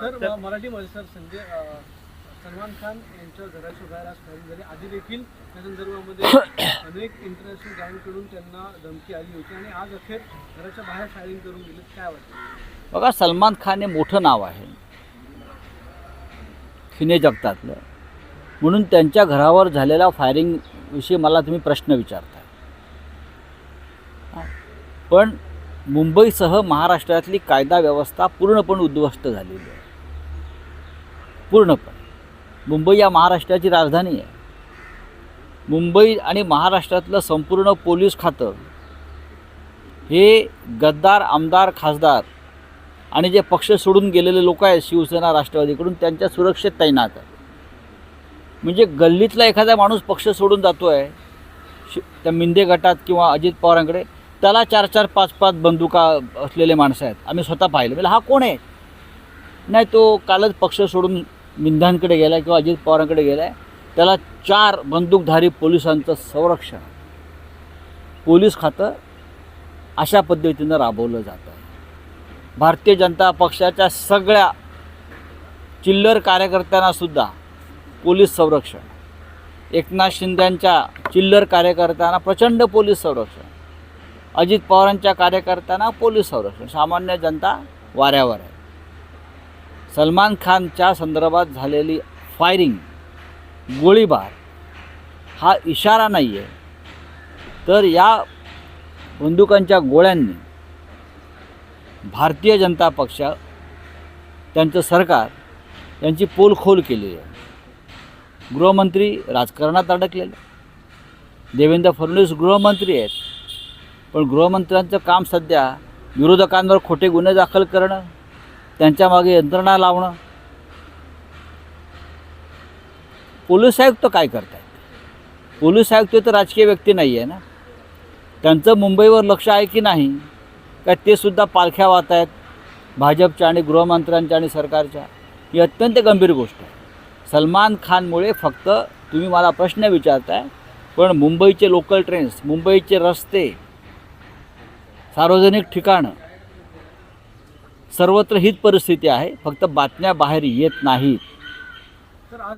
Sir मराठीमध्ये sir Sanjay Salman Khan यांच्या बाहेर आज फायरिंग झाली. आधी देखील त्या संदर्भामध्ये अनेक इंटरनॅशनल गँगकडून त्यांना धमकी आली होती आणि आज अखेर घराच्या बाहेर फायरिंग करून गेले काय वाटतं? बघा सलमान खान हे मोठं नाव आहे. सिने जगतातलं. म्हणून त्यांच्या घरावर झालेल्या फायरिंगविषयी मला तुम्ही प्रश्न विचारताय. हा. पण मुंबईसह महाराष्ट्रातली कायदा व्यवस्था पूर्णपणे उद्ध्वस्त झालेली आहे. पूर्णपणे. मुंबई या महाराष्ट्राची राजधानी आहे. मुंबई आणि महाराष्ट्रातलं संपूर्ण पोलीस खातं हे गद्दार आमदार खासदार आणि जे पक्ष सोडून गेलेले लोक आहेत शिवसेना राष्ट्रवादीकडून त्यांच्या सुरक्षेत तैनात आहे. म्हणजे गल्लीतला एखादा माणूस पक्ष सोडून जातो आहे शि त्या मिंदे गटात किंवा अजित पवारांकडे त्याला चार चार पाच पाच बंदुका असलेले माणसं आहेत. आम्ही स्वतः पाहिलं. म्हणजे हा कोण आहे? नाही तो कालच पक्ष सोडून मिंधांकडे गेला आहे किंवा अजित पवारांकडे गेला आहे त्याला चार बंदूकधारी पोलिसांचं संरक्षण. पोलीस खातं अशा पद्धतीनं राबवलं जातं भारतीय जनता पक्षाच्या सगळ्या चिल्लर कार्यकर्त्यांनासुद्धा पोलीस संरक्षण. एकनाथ शिंद्यांच्या चिल्लर कार्यकर्त्यांना प्रचंड पोलीस संरक्षण. अजित पवारांच्या कार्यकर्त्यांना पोलीस संरक्षण. सामान्य जनता वाऱ्यावर आहे. सलमान खानच्या संदर्भात झालेली फायरिंग गोळीबार हा इशारा नाही आहे तर या बंदुकांच्या गोळ्यांनी भारतीय जनता पक्ष त्यांचं सरकार यांची पोलखोल केली आहे. गृहमंत्री राजकारणात अडकलेले. देवेंद्र फडणवीस गृहमंत्री आहेत. पण गृहमंत्र्यांचं काम सध्या विरोधकांवर खोटे गुन्हे दाखल करणं त्यांच्या मागे यंत्रणा लावणं. पोलीस आयुक्त काय करतायत? पोलीस आयुक्त तर राजकीय व्यक्ती नाही आहे ना? त्यांचं मुंबईवर लक्ष आहे की नाही? काय ते सुद्धा पालख्या वाहत आहेत भाजपच्या आणि गृहमंत्र्यांच्या आणि सरकारच्या? ही अत्यंत गंभीर गोष्ट आहे. सलमान खानमुळे फक्त तुम्ही मला प्रश्न विचारताय पण मुंबईचे लोकल ट्रेन्स मुंबईचे रस्ते सार्वजनिक ठिकाणं सर्वत्र हीच परिस्थिती आहे. फक्त बातम्या बाहेर येत नाहीत. आज